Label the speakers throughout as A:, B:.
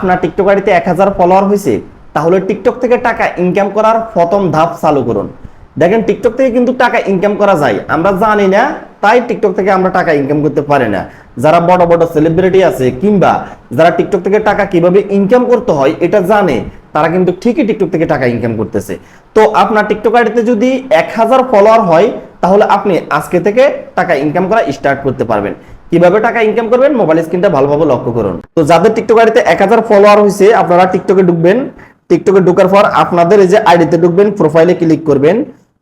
A: আপনার টিকটক আইডিতে এক হাজার ফলোয়ার হয়েছে, তাহলে টিকটক থেকে টাকা ইনকাম করার প্রথম ধাপ চালু করুন। দেখেন, টিকটক থেকে কিন্তু টাকা ইনকাম করা যায়। আমরা জানি না, তাই টিকটক থেকে আমরা টাকা ইনকাম করতে পারি না। যারা বড় বড় সেলিব্রিটি আছে, কিংবা যারা টিকটক থেকে টাকা কীভাবে ইনকাম করতে হয়, এটা জানে, তারা কিন্তু ঠিকই টিকটক থেকে টাকা ইনকাম করতেছে। তো আপনার টিকটক আইডিতে যদি এক হাজার ফলোয়ার হয়, তাহলে আপনি আজকে থেকে টাকা ইনকাম করা স্টার্ট করতে পারবেন। কীভাবে টাকা ইনকাম করবেন মোবাইল স্ক্রিনটা ভালোভাবে লক্ষ্য করুন। তো যাদের টিকটক আইডিতে এক হাজার ফলোয়ার হয়েছে আপনারা টিকটকে ঢুকবেন। টিকটকে ঢোকার পর আপনাদের এই যে আইডিতে ঢুকবেন প্রোফাইলে ক্লিক করবেন।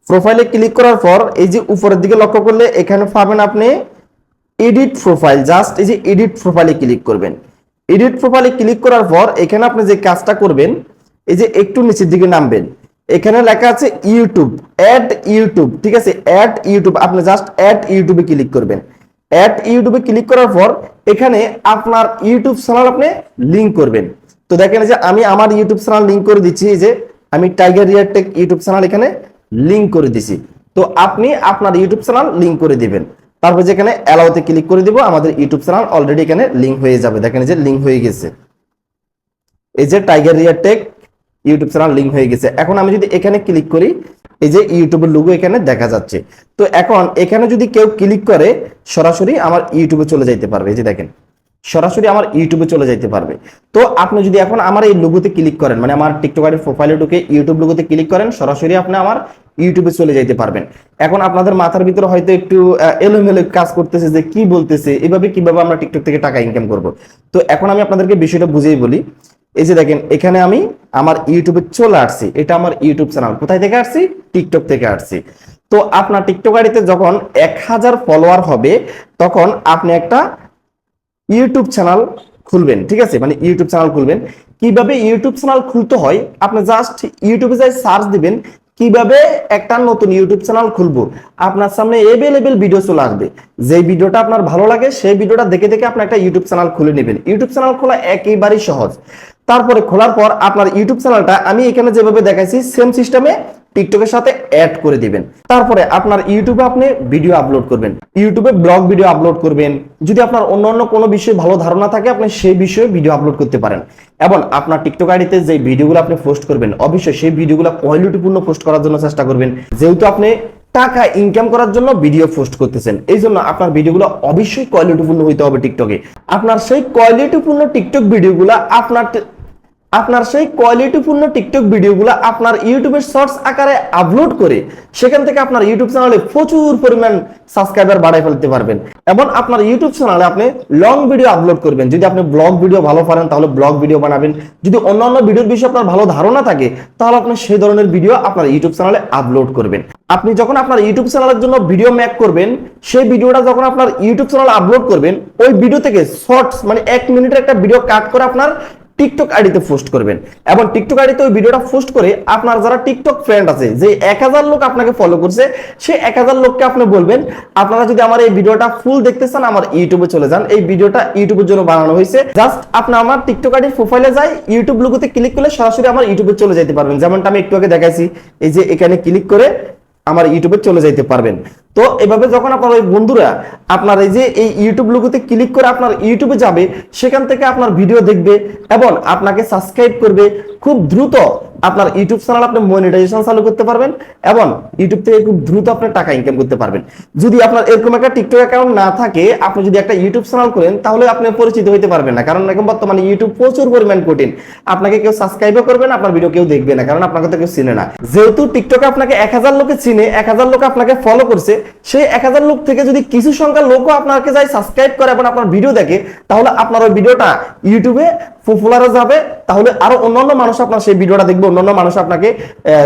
A: প্রোফাইলে ক্লিক করার পর এই যে উপরের দিকে লক্ষ্য করলে এখানে পাবেন আপনি এডিট প্রোফাইল জাস্ট এই যে এডিট প্রোফাইলে ক্লিক করবেন। এডিট প্রোফাইলে ক্লিক করার পর এখানে আপনি যে কাজটা করবেন, এই যে একটু নিচের দিকে নামবেন। এখানে লেখা আছে ইউটিউব অ্যাড ইউটিউব ঠিক আছে? অ্যাড ইউটিউব আপনি জাস্ট অ্যাড ইউটিউবে ক্লিক করবেন। অ্যাড ইউটিউবে ক্লিক করার পর, এখানে আপনার ইউটিউব চ্যানেল আপনি লিংক করবেন। তো দেখেন যে আমি আমার ইউটিউব চ্যানেল লিংক করে দিচ্ছি যে আমি tiger rear tech YouTube channel এখানে লিংক করে দিছি। তো আপনি আপনার ইউটিউব চ্যানেল লিংক করে দিবেন। তারপর যেখানে অ্যালাউতে ক্লিক করে দিব, আমাদের ইউটিউব চ্যানেল অলরেডি এখানে লিংক হয়ে যাবে। দেখেন যে লিংক হয়ে গেছে। এই যে tiger rear tech YouTube channel link হয়ে গেছে। এখন আমি যদি এখানে ক্লিক করি এই যে ইউটিউবের লোগো এখানে দেখা যাচ্ছে। তো এখন এখানে যদি কেউ ক্লিক করে, সরাসরি আমার ইউটিউবে চলে যাইতে পারবে। এই যে দেখেন, সরাসরি আমার ইউটিউবে চলে যাইতে পারবে। তো আপনি যদি এখন আমার এই লোগোতে ক্লিক করেন মানে আমার টিকটকারের প্রোফাইলে ঢুকে ইউটিউব লোগোতে ক্লিক করেন, সরাসরি আপনি আমার ইউটিউবে চলে যাইতে পারবেন। এখন আপনাদের মাথার ভিতরে হয়তো একটু এলোমেলো কাজ করতেছে যে কি বলতেছে, এভাবে কীভাবে আমরা টিকটক থেকে টাকা ইনকাম করব। তো এখন আমি আপনাদেরকে বিষয়টা বুঝিয়ে বলি। এই যে দেখেন, এখানে আমি আমার ইউটিউবে চলে আসছি। এটা আমার ইউটিউব চ্যানেল কোথায় থেকে আসছি? টিকটক থেকে আসছি। তো আপনার টিকটক আইডিতে যখন এক হাজার ফলোয়ার হবে, তখন আপনি একটা ইউটিউব চ্যানেল খুলবেন, ঠিক আছে? মানে ইউটিউব চ্যানেল খুলবেন। কীভাবে ইউটিউব চ্যানেল খুলতে হয়? আপনি জাস্ট ইউটিউবে যাই সার্চ দিবেন, কীভাবে একটা নতুন ইউটিউব চ্যানেল খুলবো? আপনার সামনে এভেলেবেল ভিডিও চলে আসবে। যে ভিডিওটা আপনার ভালো লাগে, সেই ভিডিওটা দেখে দেখে আপনি একটা ইউটিউব চ্যানেল খুলে নেবেন। ইউটিউব চ্যানেল খোলা একেবারেই সহজ। তারপরে খোলার পর আপনার ইউটিউব চ্যানেলটা আমি এখানে যেভাবে দেখাইছি সেম সিস্টেমে টিকটকের সাথে অ্যাড করে দিবেন। তারপরে আপনার ইউটিউবে আপনি ভিডিও আপলোড করবেন। ইউটিউবে ব্লগ ভিডিও আপলোড করবেন। যদি আপনার অন্য অন্য কোনো বিষয়ে ভালো ধারণা থাকে, আপনি সেই বিষয়ে ভিডিও আপলোড করতে পারেন। এবং আপনার টিকটক আইডিতে যে ভিডিওগুলো আপনি পোস্ট করবেন, অবশ্যই সেই ভিডিওগুলো কোয়ালিটিপূর্ণ পোস্ট করার জন্য চেষ্টা করবেন। যেহেতু আপনি টাকা ইনকাম করার জন্য ভিডিও পোস্ট করতেছেন, এই জন্য আপনার ভিডিওগুলো অবশ্যই কোয়ালিটিপূর্ণ হইতে হবে টিকটকে আপনার সেই কোয়ালিটিপূর্ণ টিকটক ভিডিওগুলো আপনার আপনার সেই কোয়ালিটিপূর্ণ টিকটক ভিডিওগুলো আপনার ইউটিউবের শর্টস আকারে আপলোড করে সেখান থেকে আপনার ইউটিউব চ্যানেলে প্রচুর পরিমাণ সাবস্ক্রাইবার বাড়াই ফেলতে পারবেন। এবং আপনার ইউটিউব চ্যানেলে আপনি লং ভিডিও আপলোড করবেন। যদি আপনি ব্লগ ভিডিও ভালো পারেন, তাহলে ব্লগ ভিডিও বানাবেন। যদি অন্যান্য ভিডিওর বিষয়ে আপনার ভালো ধারণা থাকে, তাহলে আপনি সেই ধরনের ভিডিও আপনার ইউটিউব চ্যানেলে আপলোড করবেন। আপনি যখন আপনার ইউটিউব চ্যানেলের জন্য ভিডিও মেক করবেন, সেই ভিডিওটা যখন আপনার ইউটিউব চ্যানেলে আপলোড করবেন, ওই ভিডিও থেকে শর্টস মানে এক মিনিটের একটা ভিডিও কাট করে আপনার টিকটক আইডিতে পোস্ট করবেন। এবং টিকটক আইডিতে ওই ভিডিওটা পোস্ট করে আপনার যারা টিকটক ফ্রেন্ড আছে, যে এক হাজার লোক আপনাকে ফলো করছে সেই এক হাজার লোককে আপনি বলবেন, আপনারা যদি আমার এই ভিডিওটা ফুল দেখতে চান, আমার ইউটিউবে চলে যান। এই ভিডিওটা ইউটিউবের জন্য বানানো হয়েছে। জাস্ট আপনি আমার টিকটক আইডির প্রোফাইলে যাই ইউটিউব লোগোতে ক্লিক করলে সরাসরি আমার ইউটিউবে চলে যেতে পারবেন। যেমনটা আমি একটু আগে দেখাইছি, এই যে এখানে ক্লিক করে আমার ইউটিউবে চলে যেতে পারবেন। তো এভাবে যখন আপনার ওই বন্ধুরা আপনার এই যে এই ইউটিউব লোগোতে ক্লিক করে আপনার ইউটিউবে যাবে, সেখান থেকে আপনার ভিডিও দেখবে এবং আপনাকে সাবস্ক্রাইব করবে। খুব দ্রুত আপনার ইউটিউব চ্যানেল আপনি মনিটাইজেশন চালু করতে পারবেন এবং ইউটিউব থেকে খুব দ্রুত আপনি টাকা ইনকাম করতে পারবেন। যদি আপনার এরকম একটা টিকটক অ্যাকাউন্ট না থাকে, আপনি যদি একটা ইউটিউব চ্যানেল করেন, তাহলে আপনি পরিচিত হইতে পারবেন না। কারণ এখন বর্তমানে ইউটিউব প্রচুর পরিমাণ কঠিন। আপনাকে কেউ সাবস্ক্রাইবও করবে না, আপনার ভিডিও কেউ দেখবে না, কারণ আপনাকে তো কেউ চিনে না। যেহেতু টিকটকে আপনাকে এক হাজার লোকে চিনে, এক হাজার লোক আপনাকে ফলো করছে সেই এক হাজার লোক থেকে যদি কিছু সংখ্যা লোকও আপনাকে যাই সাবস্ক্রাইব করে এবং আপনার ভিডিও দেখে, তাহলে আপনার ওই ভিডিওটা ইউটিউবে পপুলারে যাবে, তাহলে আরও অন্যান্য মানুষ আপনার সেই ভিডিওটা দেখবে, অন্যান্য মানুষ আপনাকে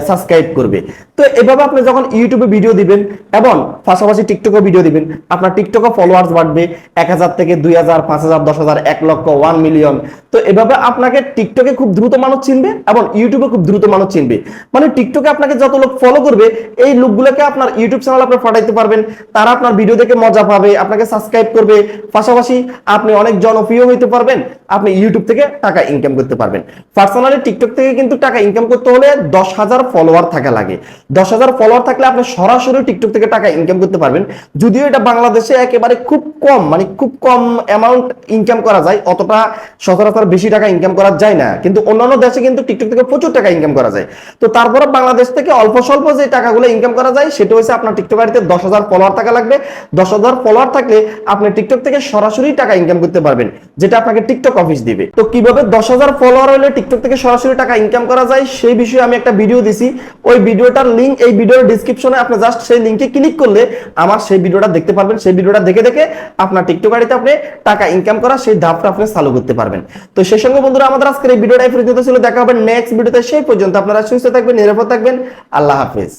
A: সাবস্ক্রাইব করবে। তো এভাবে আপনি যখন ইউটিউবে ভিডিও দিবেন এবং পাশাপাশি টিকটকে ভিডিও দিবেন, আপনার টিকটকে ফলোয়ার্স বাড়বে, এক হাজার থেকে দুই হাজার, পাঁচ হাজার, দশ হাজার, এক লক্ষ ওয়ান মিলিয়ন তো এভাবে আপনাকে টিকটকে খুব দ্রুত মানুষ চিনবে এবং ইউটিউবে খুব দ্রুত মানুষ চিনবে। মানে টিকটকে আপনাকে যত লোক ফলো করবে, এই লোকগুলোকে আপনার ইউটিউব চ্যানেল আপনি পাঠাইতে পারবেন, তারা আপনার ভিডিও দেখে মজা পাবে, আপনাকে সাবস্ক্রাইব করবে। পাশাপাশি আপনি অনেক জনপ্রিয় হইতে পারবেন, আপনি ইউটিউব থেকে টাকা ইনকাম করতে পারবেন। পার্সোনালি টিকটক থেকে কিন্তু টাকা ইনকাম করতে হলে দশ হাজার ফলোয়ার থাকা লাগে। দশ হাজার ফলোয়ার থাকলে আপনি সরাসরি টিকটক থেকে টাকা ইনকাম করতে পারবেন। যদিও এটা বাংলাদেশে একেবারে খুব কম মানে খুব কম অ্যামাউন্ট ইনকাম করা যায়, অতটা সচরাচর বেশি টাকা ইনকাম করা যায় না। কিন্তু অন্যান্য দেশে কিন্তু টিকটক থেকে প্রচুর টাকা ইনকাম করা যায়। তো তারপরে বাংলাদেশ থেকে অল্প স্বল্প যে টাকাগুলো ইনকাম করা যায়, সেটা হচ্ছে আপনার টিকটক আইডিতে দশ হাজার ফলোয়ার থাকা লাগবে। দশ হাজার ফলোয়ার থাকলে আপনি টিকটক থেকে সরাসরি টাকা ইনকাম করতে পারবেন। যেটা আপনাকে টিকটক অফিস দিবে। তো কীভাবে দশ হাজার ফলোয়ার হলে টিকটক থেকে সরাসরি টাকা ইনকাম করা যায়, সেই বিষয়ে আমি একটা ভিডিও দিছি। ওই ভিডিওটার লিঙ্ক এই ভিডিওর ডিসক্রিপশনে আপনি জাস্ট সেই লিঙ্কে ক্লিক করলে আমার সেই ভিডিওটা দেখতে পারবেন। সেই ভিডিওটা দেখে দেখে আপনার টিকটক আইডিতে আপনি টাকা ইনকাম করা সেই ধাপটা আপনি চালু করতে পারবেন। তো সেই সঙ্গে বন্ধুরা, আমাদের আজকের এই ভিডিওটা এই পর্যন্ত ছিল। দেখা হবে নেক্সট ভিডিওতে সেই পর্যন্ত আপনারা সুস্থ থাকবেন, নিরাপদ থাকবেন। আল্লাহ হাফেজ।